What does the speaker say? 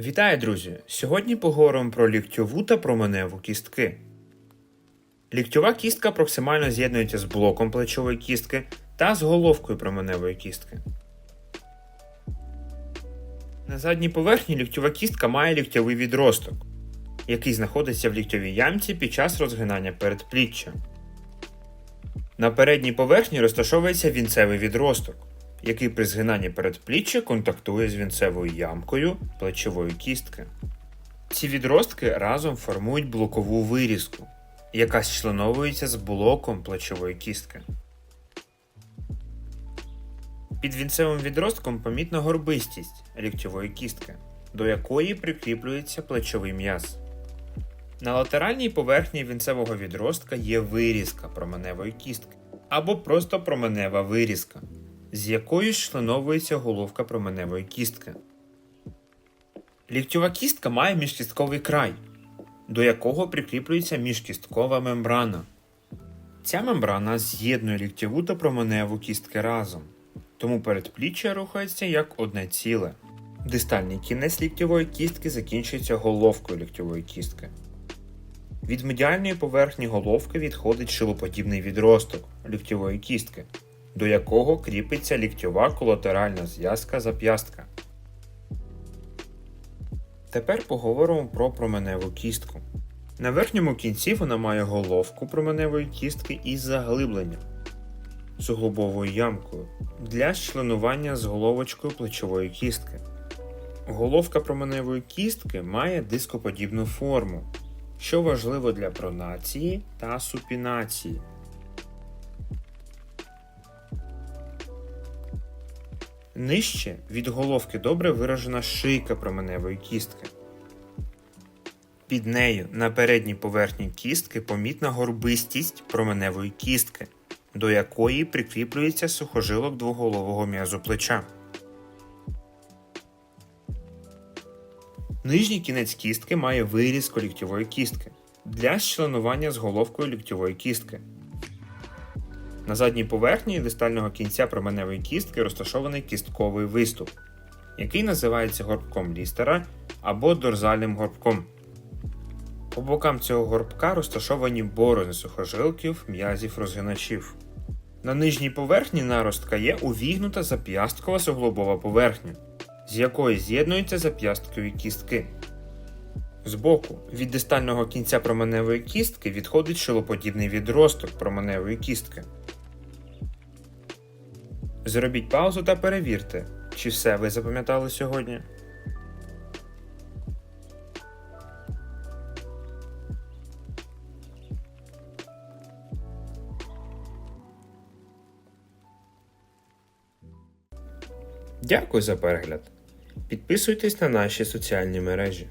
Вітаю, друзі! Сьогодні поговоримо про ліктьову та променеву кістки. Ліктьова кістка проксимально з'єднується з блоком плечової кістки та з головкою променевої кістки. На задній поверхні ліктьова кістка має ліктьовий відросток, який знаходиться в ліктьовій ямці під час розгинання передпліччя. На передній поверхні розташовується вінцевий відросток, який при згинанні передпліччя контактує з вінцевою ямкою плечової кістки. Ці відростки разом формують блокову вирізку, яка зчленовується з блоком плечової кістки. Під вінцевим відростком помітна горбистість ліктьової кістки, до якої прикріплюється плечовий м'яз. На латеральній поверхні вінцевого відростка є вирізка променевої кістки або просто променева вирізка, з якою членовується головка променевої кістки. Ліктьова кістка має міжкістковий край, до якого прикріплюється міжкісткова мембрана. Ця мембрана з'єднує ліктьову та променеву кістки разом, тому передпліччя рухається як одне ціле. Дистальний кінець ліктьової кістки закінчується головкою ліктьової кістки. Від медіальної поверхні головки відходить шилоподібний відросток ліктьової кістки, до якого кріпиться ліктьова колатеральна зв'язка зап'ястка. Тепер поговоримо про променеву кістку. На верхньому кінці вона має головку променевої кістки із заглибленням суглобовою ямкою для членування з головочкою плечової кістки. Головка променевої кістки має дископодібну форму, що важливо для пронації та супінації. Нижче від головки добре виражена шийка променевої кістки. Під нею на передній поверхні кістки помітна горбистість променевої кістки, до якої прикріплюється сухожилок двоголового м'язу плеча. Нижній кінець кістки має вирізку ліктьової кістки для членування з головкою ліктьової кістки. На задній поверхні дистального кінця променевої кістки розташований кістковий виступ, який називається горбком лістера або дорзальним горбком. По бокам цього горбка розташовані борозни сухожилків, м'язів розгиначів. На нижній поверхні наростка є увігнута зап'ясткова суглобова поверхня, з якої з'єднуються зап'ясткові кістки. Збоку від дистального кінця променевої кістки відходить шилоподібний відросток променевої кістки. Зробіть паузу та перевірте, чи все ви запам'ятали сьогодні. Дякую за перегляд. Підписуйтесь на наші соціальні мережі.